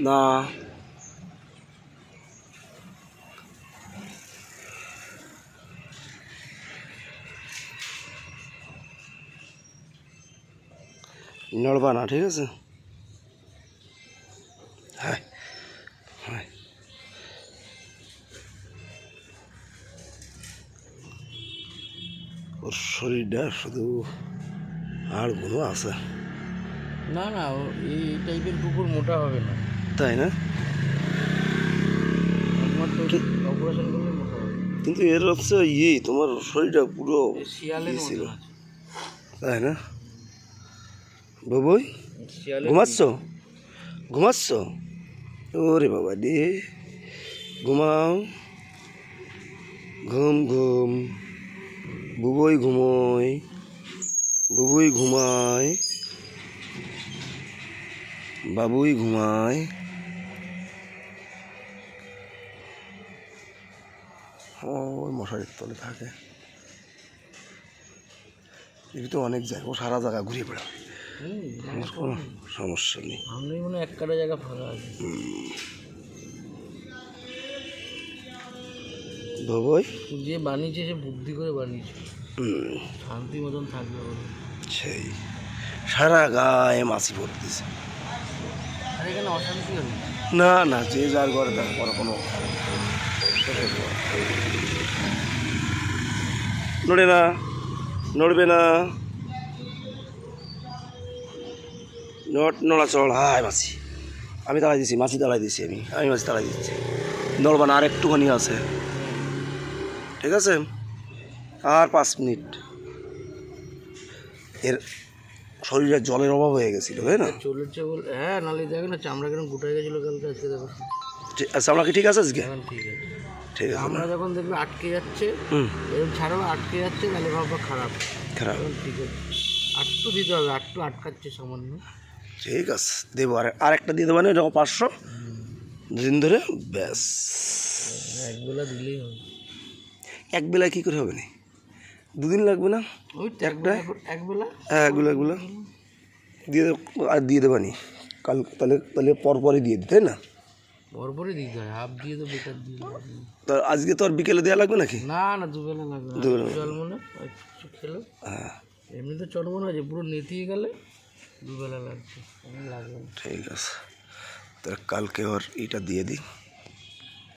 না। নড়বা না ঠিক আছে? হ্যাঁ হ্যাঁ। শরীরটা শুধু আরগুলো আছে। না না এই টাইপের কুকুর মোটা হবে না। তাই না? অপারেশন করলে মোটা হবে। কিন্তু এর হচ্ছে ইয়ে তোমার শরীরটা পুরো শিয়ালের ইয়ে ছিল। তাই না? বাবুই ঘুমাচ্ছ? ঘুমাচ্ছ? ওরে বাবা রে। ঘুমাও। ঘুম ঘুম। বুবই ঘুমোয়। বুবুই ঘুমায়। বাবুই ঘুমায়। ওই মশারির তলে থাকে। এটি তো অনেক যায় ও সারা জায়গা ঘুরে বেড়ায়। আমার কোনো সমস্যা নেই। সামনেই মনে এক কাটা জায়গা ফাঁকা আছে। বাবুই যে বানিয়েছে সে বুদ্ধি করে বানিয়েছে। শান্তি মতন থাকবে সেই সারা গায়ে মাছি পড়তেছে আর এখানে অশান্তি হল না না, যে যার ঘরে তার কোনো নড়ে না, নড়বে না। নট, নড়া চল, হায় মাছি আমি তাড়াই দিছি মাছি তাড়াই দিছি আমি আমি মাছি তাড়াই দিচ্ছি। নড়বা না, আর একটুখানি আছে। ঠিক আছে? আর পাঁচ মিনিট। এর শরীরে জলের অভাব হয়ে গেছিল তাই না? চলেছে বল হ্যাঁ নালে দেখো না চামড়া কেন গোটাই গেছিল কালকে আজকে দেখো। ঠিক- আচ্ছা আমরা কি ঠিক আছে আজকে? এখন ঠিক আছে। ঠিক আছে আমরা যখন দেখবে আটকে যাচ্ছে হুম। এরকম ছাড়াও আটকে যাচ্ছে তাহলে ভাববা খারাপ। খারাপ। এখন ঠিক আছে। আটটু দিতে হবে আটটু আটকাচ্ছে সামান্য। ঠিক আছে দেবো আর আরেকটা দিয়ে দেবো না এরকম পাঁচশো? দুদিন ধরে ব্যাস। একবেলা দিলেই হবে। এক বেলায় কী করে হবে না? দুদিন লাগবে না? একটা? হ্যাঁ এগুলো দিয়ে দেবো আর দিয়ে দেবানি কাল তাহলে তাহলে পরপরই দিয়ে দিই তাই না? পরপরই দিতে হয় হাফ দিয়ে তো বেকার দিয়ে দেবে। তো আজকে তো আর বিকেলে দেওয়া লাগবে নাকি? না না দুবেলা লাগবে দুবেলা জল মনে কিছু খেলো। হ্যাঁ। এমনি তো চট মনে হয়েছে পুরো নেতিয়ে গেলে দুবেলা লাগছে। লাগবে ঠিক আছে। তাহলে কালকে ওর এটা দিয়ে দিই